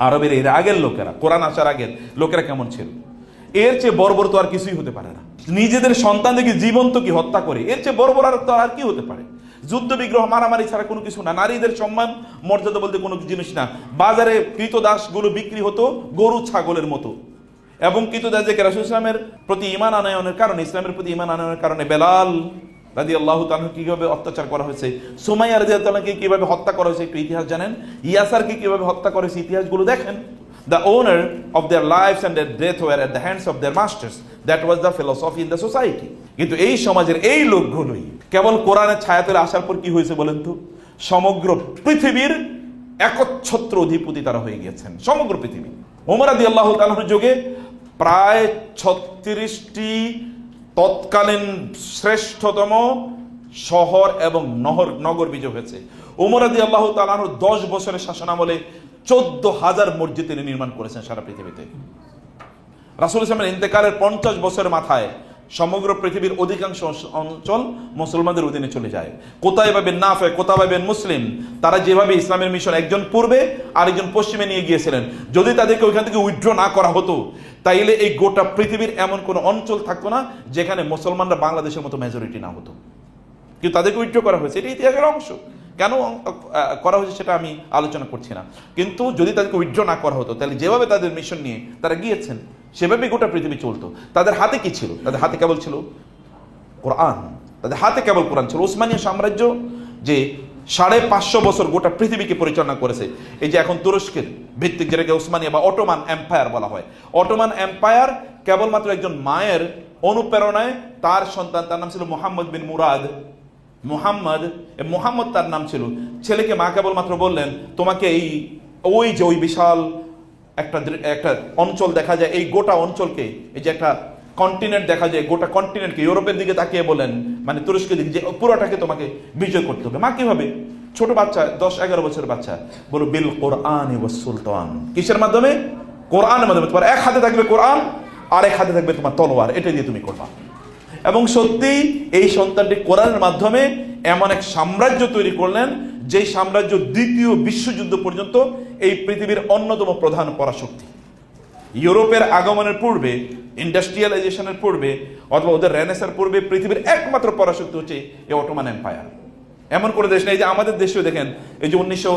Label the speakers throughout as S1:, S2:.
S1: আরবের এর আগের লোকেরা, কোরআন আসার আগের লোকেরা কেমন ছিল? এর চেয়ে বর্বর তো আর কিছুই হতে পারে না। নিজেদের সন্তানদেরকে জীবন্ত কি হত্যা করে, এর চেয়ে বর্বর আর তো আর কি হতে পারে? যুদ্ধ বিগ্রহ মারামারি ছাড়া কোনো কিছু না। নারীদের সম্মান, মর্যাদা বলতে কোনো জিনিস না। বাজারে কৃতদাসগুলো বিক্রি হতো গরু, ছাগলের মতো। এবং কৃতদাস যে রাসূল ইসলামের প্রতি ইমান আনয়নের কারণে, ইসলামের প্রতি ইমান আনয়নের কারণে বেলাল রাজি আল্লাহ তালু কীভাবে অত্যাচার করা হয়েছে? সুমাইয়া রাজি আল্লাহকে কীভাবে হত্যা করা হয়েছে একটু ইতিহাস জানেন? ইয়াসারকে কীভাবে হত্যা করা হয়েছে ইতিহাসগুলো দেখেন। The owner of their life and their death were at the hands of their masters. That was the philosophy in the society. কিন্তু এই সমাজের এই লোকগুলোই কেবল কোরআনের ছায়াতলে আসার পর কি হয়েছে বলেন তো? সমগ্র পৃথিবীর একচ্ছত্র অধিপতি তারা হয়ে গিয়েছেন। সমগ্র পৃথিবী। ওমর আদি আল্লাহ তালাহর যুগে প্রায় ছত্রিশটি তৎকালীন শ্রেষ্ঠতম শহর এবং নহর, নগর বিজয় হয়েছে। উমরাদি আল্লাহ তালাহর দশ বছরের শাসনামলে চোদ্দ হাজার মসজিদ তিনি নির্মাণ করেছেন সারা পৃথিবীতে। রাসুল ইসলামের ইন্তেকালের পঞ্চাশ বছরের মাথায় সমগ্র পৃথিবীর অধিকাংশ অঞ্চল মুসলমানদের অধীনে চলে যায়। কোথায় পাবেন নাফে কোথায় পাবেন মুসলিম, তারা যেভাবে ইসলামের মিশন একজন পূর্বে আরেকজন পশ্চিমে নিয়ে গিয়েছিলেন। যদি তাদেরকে ওইখান থেকে উইথড্র না করা হতো, তাইলে এই গোটা পৃথিবীর এমন কোনো অঞ্চল থাকতো না যেখানে মুসলমানরা বাংলাদেশের মতো মেজরিটি না হতো। কিন্তু তাদেরকে উইথড্র করা হয়েছে। এটা ইতিহাসের অংশ। কেন করা হয়েছে সেটা আমি আলোচনা করছি না। কিন্তু যদি তাদেরকে উইথড্র না করা হতো, তাহলে যেভাবে তাদের মিশন নিয়ে তারা গিয়েছেন সেভাবে গোটা পৃথিবী চলতো। তাদের হাতে কি ছিল? তাদের হাতে কেবল ছিল কোরআন। তাদের হাতে কেবল কোরআন ছিল। ওসমানীয় সাম্রাজ্য যে সাড়ে পাঁচশো বছর গোটা পৃথিবীকে পরিচালনা করেছে, এই যে এখন তুরস্কের ভিত্তিক যেটাকে ওসমানিয়া বা অটোমান এম্পায়ার বলা হয়। অটোমান এম্পায়ার কেবলমাত্র একজন মায়ের অনুপ্রেরণায় তার সন্তান, তার নাম ছিল মোহাম্মদ বিন মুরাদ। মোহাম্মদ মোহাম্মদ তার নাম ছিল। ছেলেকে মা কেবলমাত্র বললেন, তোমাকে এই, ওই যে ওই বিশাল একটা একটা অঞ্চল দেখা যায়, এই গোটা অঞ্চলকে, এই যে একটা কন্টিনেন্ট দেখা যায়, গোটা কন্টিনেন্টকে ইউরোপের দিকে তাকিয়ে বলেন মানে তুরস্কের দিকে, যে পুরোটাকে তোমাকে বিজয় করতে হবে। মা কীভাবে ছোট বাচ্চা, দশ, এগারো বছর বাচ্চা, বলো, বিল কোরআন সুলতান। কিসের মাধ্যমে? কোরআনের মাধ্যমে। তোমার এক হাতে থাকবে কোরআন, আর এক হাতে থাকবে তোমার তলোয়ার। এটা দিয়ে তুমি করবা। এবং সত্যি এই সন্তানটি কোরআনের মাধ্যমে এমন এক সাম্রাজ্য তৈরি করলেন যেই সাম্রাজ্য দ্বিতীয় বিশ্বযুদ্ধ পর্যন্ত এই পৃথিবীর অন্যতম প্রধান পরাশক্তি। ইউরোপের আগমনের পূর্বে ইন্ডাস্ট্রিয়ালাইজেশনের পূর্বে, অথবা ওদের রেনেসার পূর্বে পৃথিবীর একমাত্র পরাশক্তি হচ্ছে এই অটোমান এম্পায়ার এমন করে দেশ নেই যে আমাদের দেশেও দেখেন, এই যে উনিশশো,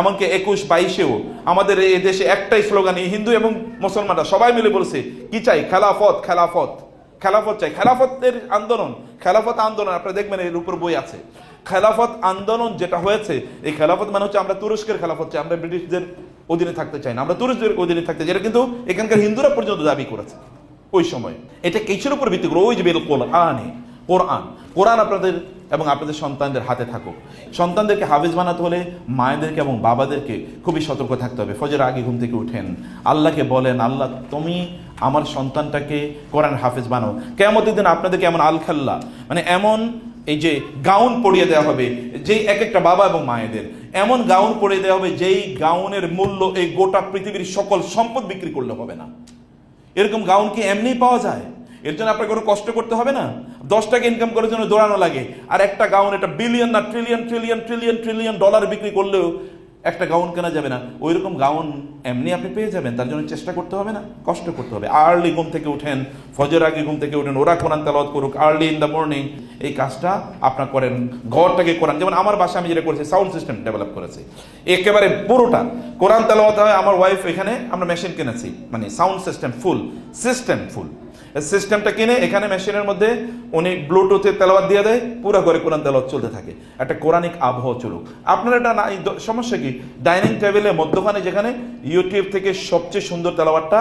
S1: এমনকি একুশ বাইশেও আমাদের এই দেশে একটাই স্লোগান, এই হিন্দু এবং মুসলমানরা সবাই মিলে বলছে, কি চাই? খেলাফত খেলাফত। খেলাফত চাই। খেলাফতের আন্দোলন, খেলাফত আন্দোলন। আপনারা দেখবেন এর উপর বই আছে। খেলাফত আন্দোলন যেটা হয়েছে, এই খেলাফত মানে হচ্ছে আমরা তুরস্কের খেলাফত চাই, আমরা ব্রিটিশদের অধীনে থাকতে চাই না, আমরা তুরস্কের অধীনে থাকতে চাই। এটা কিন্তু এখানকার হিন্দুরা পর্যন্ত দাবি করেছে ওই সময়। এটা কিছুর উপর ভিত্তি করে? ওই যে বের কোরআনে, কোরআন। কোরআন আপনাদের এবং আপনাদের সন্তানদের হাতে থাকুক। সন্তানদেরকে হাফিজ বানাতে হলে মায়েদেরকে এবং বাবাদেরকে খুবই সতর্ক থাকতে হবে। ফজর আগে ঘুম থেকে উঠেন। আল্লাহকে বলেন, আল্লাহ, তুমি আমার সন্তানটাকে কোরআন হাফিজ বানাও। কেমতের দিন আপনাদেরকে এমন আলখাল্লা মানে এমন এই যে গাউন পরিয়ে দেওয়া হবে, যেই এক একটা বাবা এবং মায়েদের। এমন গাউন পরিয়ে দেওয়া হবে, যেই গাউনের মূল্য এই গোটা পৃথিবীর সকল সম্পদ বিক্রি করলে হবে না। এরকম গাউন কি এমনি পাওয়া যায়? এর জন্য আপনাকে কোনো কষ্ট করতে হবে না? দশ টাকা ইনকাম করার জন্য দৌড়ানো লাগে। আর একটা গাউন, এটা বিলিয়ন না trillion trillion trillion trillion dollar বিক্রি করলেও একটা গাউন কেনা যাবে না ওই রকম গাউন এমনি আপনি পেয়ে যাবেন, তার জন্য চেষ্টা করতে হবে না, কষ্ট করতে হবে। আর্লি ঘুম থেকে উঠেন ফজর আগে ঘুম থেকে উঠেন, ওরা কোরআন তেলাওয়াত করুক, আর্লি ইন দ্য মর্নিং, এই কাজটা আপনার করেন, ঘরটাকে কোরআন, যেমন আমার বাসা আমি যেটা করেছি, সাউন্ড সিস্টেম ডেভেলপ করেছি। একেবারে পুরোটা, কোরআন তেলাওয়াত হয়, আমার ওয়াইফ এখানে, আমরা মেশিন কিনেছি মানে sound system full system full সিস্টেমটা কিনে এখানে মেশিনের মধ্যে উনি ব্লুটুথে তেলাওয়াত দিয়ে দেয়, পুরো ঘরে কোরআন তেলাওয়াত চলতে থাকে। একটা কোরআনিক আবহাওয়া চলুক। আপনার এটা না সমস্যা কি? ডাইনিং টেবিলে মধ্যখানে যেখানে ইউটিউব থেকে সবচেয়ে সুন্দর তেলাওয়াতটা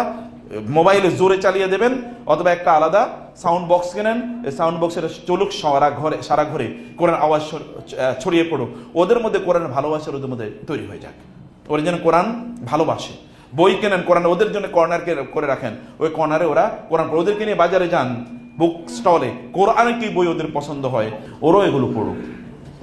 S1: মোবাইলে জোরে চালিয়ে দেবেন, অথবা একটা আলাদা সাউন্ড বক্স কেনেন, এই সাউন্ড বক্সের চলুক সারা ঘরে সারা ঘরে কোরআন আওয়াজ ছড়িয়ে পড়ুক। ওদের মধ্যে কোরআন ভালোবাসার ওদের মধ্যে তৈরি হয়ে যাক। ওরা যেন কোরআন ভালোবাসে। বই কেনেন কোরআন ওদের জন্য কর্নার করে রাখেন। ওই কর্নারে ওরা কোরআন ওদেরকে নিয়ে বাজারে যান বুক স্টলে কোরআনে কি বই ওদের পছন্দ হয়? ওরও এগুলো পড়ুক।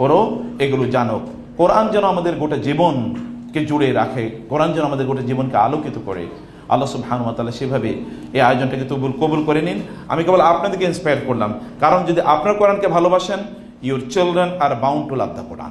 S1: ওরও এগুলো জানুক। কোরআন যেন আমাদের গোটা জীবনকে জুড়ে রাখে, কোরআন যেন আমাদের গোটা জীবনকে আলোকিত করে। আল্লাহ সুবহানাহু ওয়া তাআলা সেভাবে এই আয়োজনটাকে তবুল কবুল করে নিন। আমি কেবল আপনাদেরকে ইন্সপায়ার করলাম। কারণ যদি আপনার কোরআনকে ভালোবাসেন your children are bound to love the Quran